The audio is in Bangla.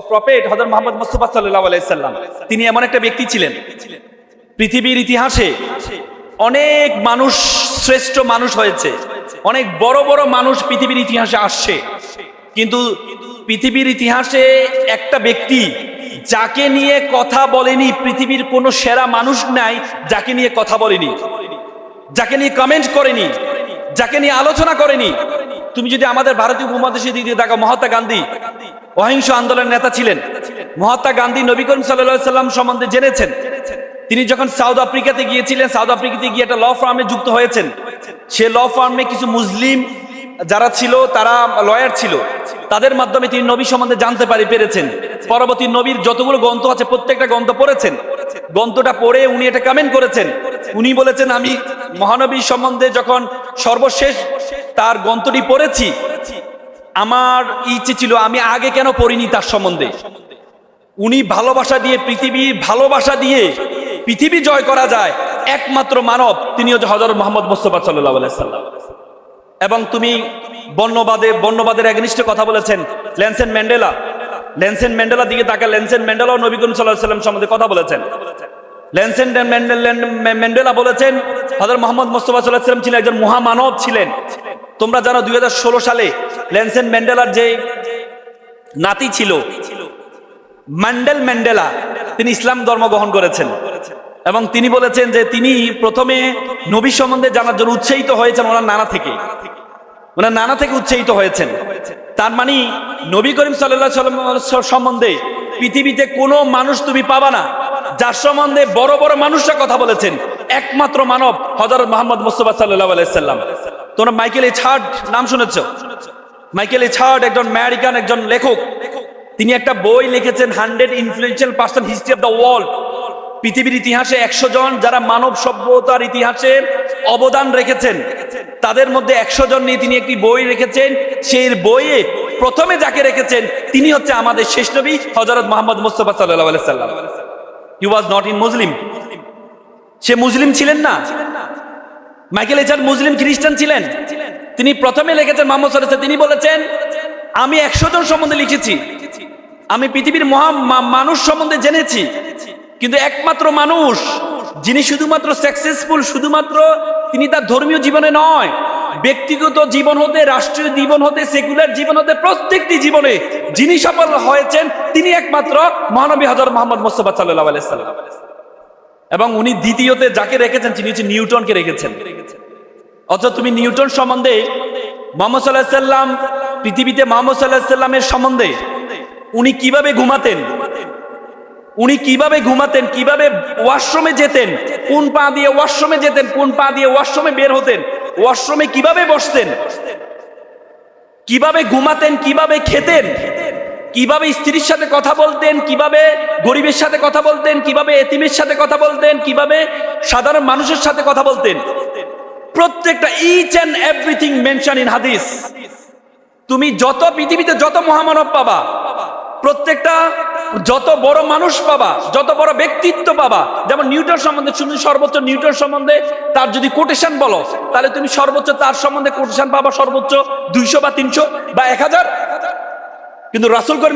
প্রফেট হজরত মোহাম্মদ মুস্তফা তিনি এমন একটা ব্যক্তি ছিলেন। পৃথিবীর ইতিহাসে অনেক মানুষ শ্রেষ্ঠ মানুষ হয়েছে। অনেক বড় বড় মানুষ পৃথিবীর ইতিহাসে আসছে। কিন্তু পৃথিবীর ইতিহাসে একটা ব্যক্তি যাকে নিয়ে কথা বলেনি পৃথিবীর কোনো সেরা মানুষ নাই, যাকে নিয়ে কথা বলেনি। যাকে নিয়ে কমেন্ট করেনি। যাকে নিয়ে আলোচনা করেনি। তুমি যদি আমাদের ভারতীয় উপমহাদেশে দিক দেখো মহাত্মা গান্ধী অহিংস আন্দোলনের নেতা ছিলেন। মহাত্মা গান্ধী নবী করিম সাল্লাম সম্বন্ধে জেনেছেন। তিনি যখন সাউথ আফ্রিকাতে গিয়েছিলেন, সাউথ আফ্রিকাতে গিয়ে একটা ল ফার্মে যুক্ত হয়েছেন। সে ল ফার্মে কিছু মুসলিম যারা ছিল, তারা লয়ার ছিল। তাদের মাধ্যমে তিনি নবী সম্বন্ধে জানতে পারি পেরেছেন। পরবর্তী নবীর যতগুলো গ্রন্থ আছে, প্রত্যেকটা গ্রন্থ পড়েছেন। গ্রন্থটা পড়ে উনি এটা কমেন্ট করেছেন। উনি বলেছেন, আমি মহানবী সম্বন্ধে যখন সর্বশেষ তার গ্রন্থটি পড়েছি আমার ইচ্ছে ছিল, আমি আগে কেন পড়িনি তার সম্বন্ধে? উনি ভালোবাসা দিয়ে পৃথিবীর ভালোবাসা দিয়ে পৃথিবী জয় করা যায়, একমাত্র মানব তিনি হচ্ছে হজরত মোহাম্মদ মোস্তফা সাল্লাহ সাল্লাম। এবং তুমি বর্ণবাদে, বর্ণবাদের একনিষ্ঠ কথা বলেছেন, ল্যান্সেন ম্যান্ডেলা। ল্যান্সেন ম্যান্ডেলা দিকে তাকে ল্যান্সেন ম্যান্ডেলা ও নবী সাল্লাহ সাল্লাম সম্বন্ধে কথা বলেছেন। ল্যান্সেন ম্যান্ডেলা বলেছেন হজরত মোহাম্মদ মোস্তফা সাল্লাহ সাল্লাম ছিলেন একজন মহামানব ছিলেন। তোমরা জানো দুই হাজার ষোলো সালে ল্যান্সেন ম্যান্ডেলার যে নাতি ছিল ম্যান্ডেল ম্যান্ডেলা, তিনি ইসলাম ধর্ম গ্রহণ করেছেন। এবং তিনি বলেছেন যে তিনি প্রথমে নবী সম্বন্ধে জানার জন্য উৎসাহিত হয়েছেন ওনার নানা থেকে। ওনার নানা থেকে উৎসাহিত হয়েছেন। তার মানে নবী করিম সাল্লাম সম্বন্ধে পৃথিবীতে কোনো মানুষ তুমি পাবা না, যার সম্বন্ধে বড় বড় মানুষরা কথা বলেছেন। একমাত্র মানব হজরত মোহাম্মদ মুস্তফা সাল্লাহ আলাইসাল্লাম তোমরা মাইকেল এই ছাড় নাম শুনেছ? মাইকেল এই ছাড় একজন আমেরিকান একজন লেখক। তিনি একটা বই লিখেছেন, hundred influential person history of the world. পৃথিবীর ইতিহাসে একশো জন যারা মানব সভ্যতার ইতিহাসে অবদান রেখেছেন, তাদের মধ্যে একশো জন নিয়ে তিনি একটি বই রেখেছেন। সেই বইয়ে প্রথমে যাকে রেখেছেন, তিনি হচ্ছে আমাদের শেষ নবী হজরত মোহাম্মদ মুস্তফা সাল্লাহ সাল্লাম। হি ওয়াজ নট ইন মুসলিম সে মুসলিম ছিলেন না। মাইকেল এচার মুসলিম খ্রিস্টান ছিলেন। তিনি প্রথমে লিখেছেন মোহাম্মদ সাল্লাহ তিনি বলেছেন, আমি একশো জন সম্বন্ধে লিখেছি। আমি পৃথিবীর মহা মানুষ সম্বন্ধে জেনেছি, কিন্তু একমাত্র মানুষ, যিনি শুধুমাত্র সাকসেসফুল শুধুমাত্র তিনি তার ধর্মীয় জীবনে নয়, ব্যক্তিগত জীবন হতে, রাষ্ট্রীয় জীবন হতে সেকুলার জীবন হতে, প্রত্যেকটি জীবনে যিনি সফল হয়েছেন, তিনি একমাত্র মহানবী হজর মোহাম্মদ মোস্তফা সাল্লাহ আলাইসাল্লাম এবং উনি দ্বিতীয়তে যাকে রেখেছেন, তিনি হচ্ছে নিউটনকে রেখেছেন। অথচ তুমি নিউটন সম্বন্ধে মোহাম্মদ সাল্লাম পৃথিবীতে মোহাম্মদ সাল্লাহ সাল্লামের সম্বন্ধে উনি কীভাবে ঘুমাতেন? উনি কীভাবে ঘুমাতেন? কীভাবে ওয়াশরুমে যেতেন? কোন পা দিয়ে ওয়াশরুমে যেতেন? কোন পা দিয়ে ওয়াশরুমে বের হতেন? ওয়াশরুমে কীভাবে বসতেন? কীভাবে ঘুমাতেন? কীভাবে খেতেন? কীভাবে স্ত্রীর সাথে কথা বলতেন? কীভাবে গরিবের সাথে কথা বলতেন? কীভাবে এতিমের সাথে কথা বলতেন? কীভাবে সাধারণ মানুষের সাথে কথা বলতেন? প্রত্যেকটা each and everything mention in হাদিস তুমি যত পৃথিবীতে যত মহামানব পাবা, প্রত্যেকটা যত বড় মানুষ পাবা, যত বড় ব্যক্তিত্ব পাবা, যেমন নিউটন সম্বন্ধে তুমি সর্বোচ্চ নিউটন সম্বন্ধে তার যদি কোটেশন বলো, তাহলে তুমি সর্বোচ্চ তার সম্বন্ধে কোটেশন পাবা সর্বোচ্চ দুইশো বা তিনশো বা এক হাজার। কিন্তু রাসুল